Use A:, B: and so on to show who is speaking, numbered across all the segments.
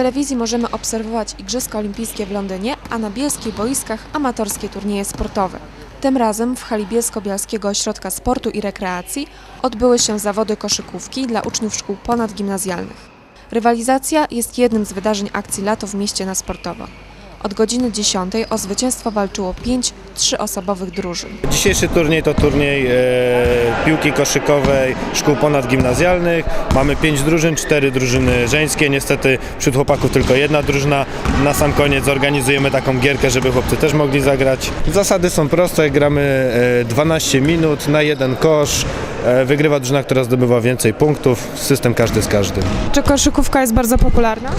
A: telewizji możemy obserwować Igrzyska Olimpijskie w Londynie, a na bielskich boiskach amatorskie turnieje sportowe. Tym razem w hali Bielsko-Bialskiego Ośrodka Sportu i Rekreacji odbyły się zawody koszykówki dla uczniów szkół ponadgimnazjalnych. Rywalizacja jest jednym z wydarzeń akcji Lato w mieście na sportowo. Od godziny 10 o zwycięstwo walczyło 5 trzyosobowych drużyn.
B: Dzisiejszy turniej to turniej e, piłki koszykowej szkół ponadgimnazjalnych. Mamy pięć drużyn, cztery drużyny żeńskie. Niestety wśród chłopaków tylko jedna drużyna. Na sam koniec zorganizujemy taką gierkę, żeby chłopcy też mogli zagrać. Zasady są proste. Gramy e, 12 minut na jeden kosz. E, wygrywa drużyna, która zdobywa więcej punktów. System każdy z każdym.
A: Czy koszykówka jest bardzo popularna?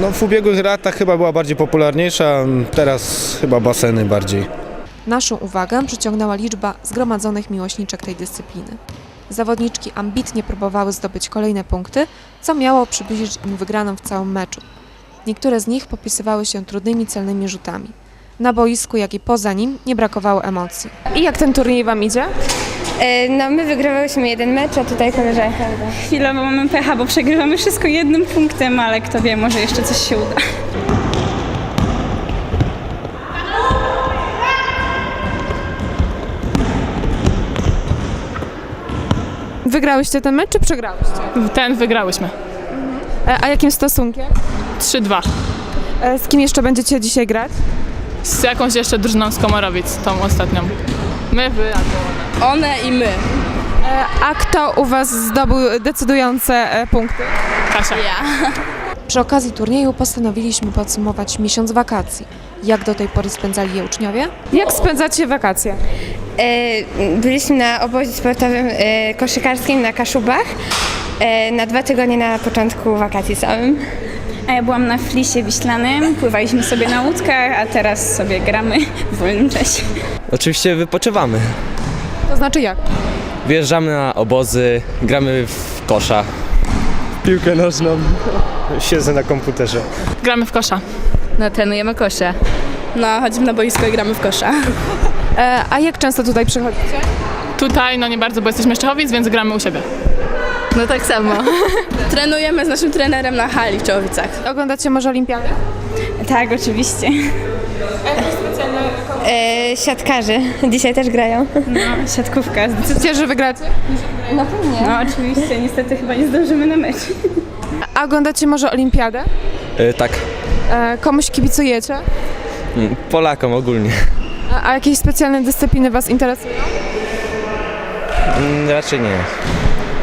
B: No, w ubiegłych latach chyba była bardziej popularniejsza, teraz chyba baseny bardziej.
A: Naszą uwagę przyciągnęła liczba zgromadzonych miłośniczek tej dyscypliny. Zawodniczki ambitnie próbowały zdobyć kolejne punkty, co miało przybliżyć im wygraną w całym meczu. Niektóre z nich popisywały się trudnymi celnymi rzutami. Na boisku, jak i poza nim nie brakowało emocji. I jak ten turniej Wam idzie?
C: E, No my wygrywałyśmy jeden mecz, a tutaj koleżanka.
D: Chwilowo mamy pecha, bo przegrywamy wszystko jednym punktem, ale kto wie, może jeszcze coś się uda.
A: Wygrałyście ten mecz, czy przegrałyście?
E: Ten wygrałyśmy.
A: E, A jakim stosunkiem?
E: 3-2.
A: E, Z kim jeszcze będziecie dzisiaj grać?
E: Z jakąś jeszcze drużyną z Komorowic, tą ostatnią. My wy, albo one.
D: One i my.
A: E, A kto u Was zdobył decydujące e, punkty?
E: Kasia.
A: Przy okazji turnieju postanowiliśmy podsumować miesiąc wakacji. Jak do tej pory spędzali je uczniowie? Jak spędzacie wakacje?
C: E, Byliśmy na obozie sportowym e, koszykarskim na Kaszubach e, na dwa tygodnie na początku wakacji samym.
D: A ja byłam na flisie wiślanym, pływaliśmy sobie na łódkach, a teraz sobie gramy w wolnym czasie.
F: Oczywiście wypoczywamy.
A: To znaczy jak?
F: Wjeżdżamy na obozy, gramy w kosza.
B: Piłkę nożną. Siedzę na komputerze.
E: Gramy w kosza.
G: No, trenujemy kosze.
D: No, chodzimy na boisko i gramy w kosza.
A: E, A jak często tutaj przychodzicie?
E: Tutaj no nie bardzo, bo jesteśmy z Czechowic, więc gramy u siebie.
G: No tak samo.
D: Trenujemy z naszym trenerem na hali w Czechowicach.
A: Oglądacie może olimpiadę?
D: Tak, oczywiście.
C: E, Siatkarzy dzisiaj też grają.
D: No, siatkówka.
A: Chcecie, że wygracie?
D: No oczywiście, niestety chyba nie zdążymy na mecz.
A: A oglądacie może olimpiadę?
F: E, tak,
A: E, Komuś kibicujecie?
F: Polakom ogólnie.
A: A, a jakieś specjalne dyscypliny Was interesują?
F: Mm, Raczej nie.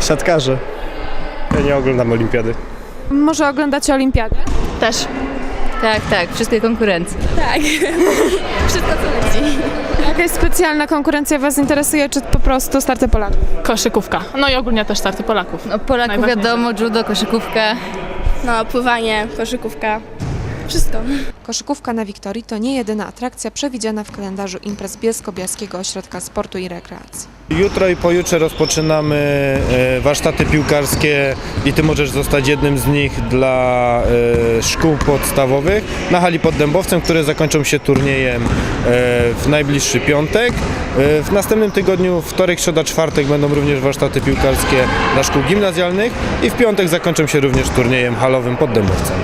B: Siatkarze. Ja nie oglądam olimpiady.
A: Może oglądacie olimpiadę?
G: Też. Tak, tak, wszystkie konkurencje.
A: Jakaś specjalna konkurencja Was interesuje, czy po prostu starty Polaków?
E: Koszykówka. No i ogólnie też starty Polaków.
G: No, Polaków
E: Najważniejsze.
G: wiadomo, judo, koszykówka.
D: No, pływanie, koszykówka. Wszystko.
A: Koszykówka na Wiktorii to nie jedyna atrakcja przewidziana w kalendarzu imprez Bielsko-Bialskiego Ośrodka Sportu i Rekreacji.
B: Jutro i pojutrze rozpoczynamy e, warsztaty piłkarskie i ty możesz zostać jednym z nich dla e, szkół podstawowych na hali pod Dębowcem, które zakończą się turniejem e, w najbliższy piątek. W następnym tygodniu, wtorek, środa, czwartek będą również warsztaty piłkarskie dla szkół gimnazjalnych i w piątek zakończą się również turniejem halowym pod Dębowcem.